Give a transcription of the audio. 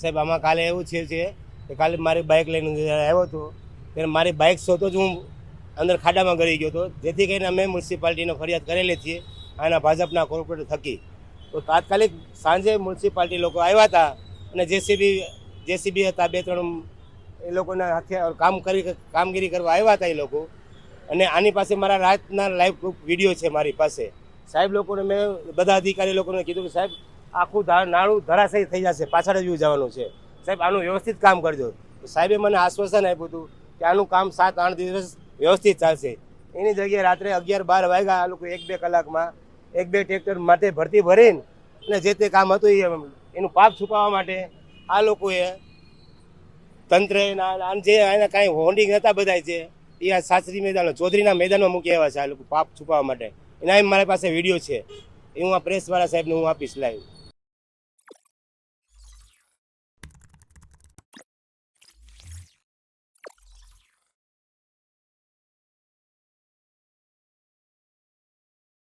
સાહેબ, આમાં કાલે એવું છે કે કાલે મારી બાઇક લઈને આવ્યો હતો, ત્યારે મારી બાઇક શોધો જ હું અંદર ખાડામાં ગળી ગયો હતો. જેથી કરીને અમે મ્યુનિસિપાલિટીને ફરિયાદ કરેલી છીએ આના ભાજપના કોર્પોરેટર થકી. તો તાત્કાલિક સાંજે મ્યુનિસિપાલિટી લોકો આવ્યા હતા અને જેસીબી જેસીબી હતા, બે ત્રણ એ લોકોના હાથે કામ કરી, કામગીરી કરવા આવ્યા હતા એ લોકો. અને આની પાસે મારા રાતના લાઈવ વીડિયો છે મારી પાસે. સાહેબ લોકોને મેં, બધા અધિકારી લોકોને કીધું કે સાહેબ આખું નાળું ધરાશયી થઈ જશે, પાછળ જ જવાનું છે. સાહેબ, આનું વ્યવસ્થિત કામ કરજો. સાહેબે મને આશ્વાસન આપ્યું હતું કે આનું કામ સાત, આઠ દિવસ વ્યવસ્થિત ચાલશે. એની જગ્યાએ રાત્રે અગિયાર, બાર વાગ્યા આ લોકો એક બે કલાકમાં એક બે ટ્રેક્ટર માટે ભરતી ભરીને અને જે તે કામ હતું એ એનું પાપ છુપાવવા માટે આ લોકોએ તંત્ર જે એના કાંઈ હોર્ડિંગ હતા બધા છે એ આ સાસરી મેદાન, ચૌધરીના મેદાનમાં મૂકી આવ્યા છે આ લોકો પાપ છુપાવવા માટે. એના મારી પાસે વીડિયો છે. એ હું આ પ્રેસવાળા સાહેબને હું આપીશ લાઈવ